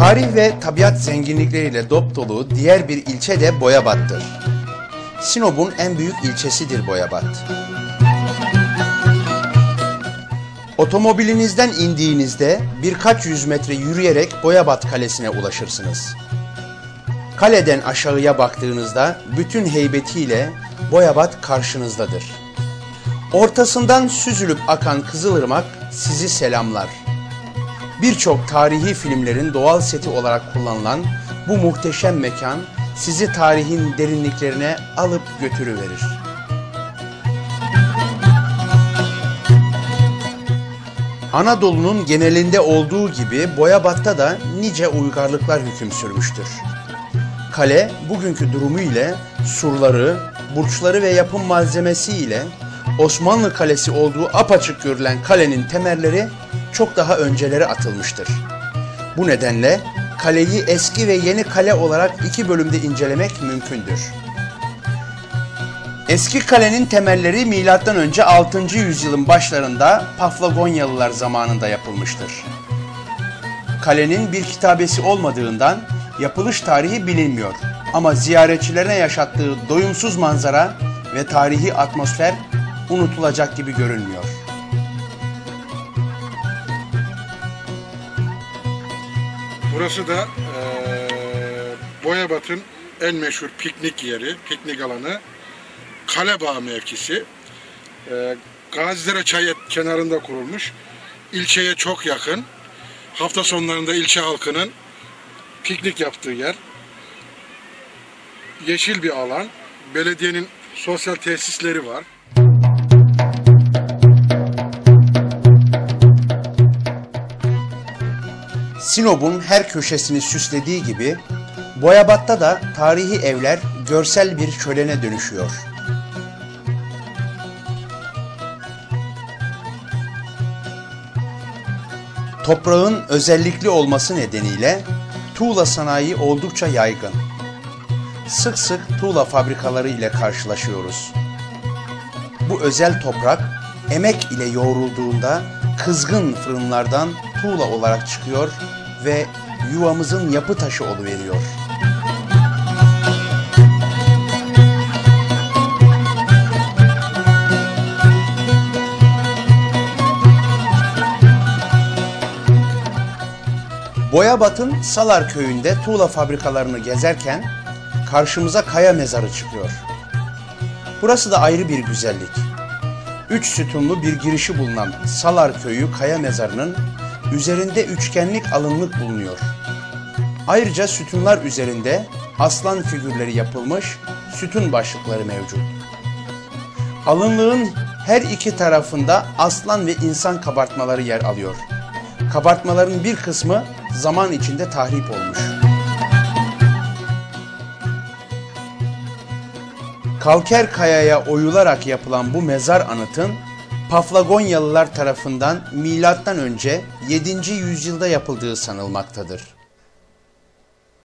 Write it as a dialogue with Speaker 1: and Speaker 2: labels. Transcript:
Speaker 1: Tarih ve tabiat zenginlikleriyle dop dolu diğer bir ilçe de Boyabat'tır. Sinop'un en büyük ilçesidir Boyabat. Otomobilinizden indiğinizde birkaç yüz metre yürüyerek Boyabat Kalesi'ne ulaşırsınız. Kaleden aşağıya baktığınızda bütün heybetiyle Boyabat karşınızdadır. Ortasından süzülüp akan Kızılırmak sizi selamlar. Birçok tarihi filmlerin doğal seti olarak kullanılan bu muhteşem mekan sizi tarihin derinliklerine alıp götürüverir. Anadolu'nun genelinde olduğu gibi Boyabat'ta da nice uygarlıklar hüküm sürmüştür. Kale bugünkü durumu ile surları, burçları ve yapım malzemesi ile Osmanlı Kalesi olduğu apaçık görülen kalenin temelleri çok daha önceleri atılmıştır. Bu nedenle kaleyi eski ve yeni kale olarak iki bölümde incelemek mümkündür. Eski kalenin temelleri M.Ö. 6. yüzyılın başlarında Paflagonyalılar zamanında yapılmıştır. Kalenin bir kitabesi olmadığından yapılış tarihi bilinmiyor ama ziyaretçilerine yaşattığı doyumsuz manzara ve tarihi atmosfer unutulacak gibi görünmüyor.
Speaker 2: Burası da eee Boyabat'ın en meşhur piknik yeri, piknik alanı. Kalebağ mevkisi. Eee Gazidere çay kenarında kurulmuş. İlçeye çok yakın. Hafta sonlarında ilçe halkının piknik yaptığı yer. Yeşil bir alan. Belediyenin sosyal tesisleri var.
Speaker 1: Sinop'un her köşesini süslediği gibi Boyabat'ta da tarihi evler görsel bir şölene dönüşüyor. Toprağın özellikli olması nedeniyle tuğla sanayi oldukça yaygın. Sık sık tuğla fabrikaları ile karşılaşıyoruz. Bu özel toprak emek ile yoğrulduğunda kızgın fırınlardan tuğla olarak çıkıyor ve yuvamızın yapı taşı oluveriyor. Boyabat'ın Salar köyünde tuğla fabrikalarını gezerken karşımıza kaya mezarı çıkıyor. Burası da ayrı bir güzellik. Üç sütunlu bir girişi bulunan Salar Köyü Kaya Mezarı'nın üzerinde üçgenlik alınlık bulunuyor. Ayrıca sütunlar üzerinde aslan figürleri yapılmış sütun başlıkları mevcut. Alınlığın her iki tarafında aslan ve insan kabartmaları yer alıyor. Kabartmaların bir kısmı zaman içinde tahrip olmuş. Kalker kayaya oyularak yapılan bu mezar anıtın Paflagonyalılar tarafından milattan önce 7. yüzyılda yapıldığı sanılmaktadır.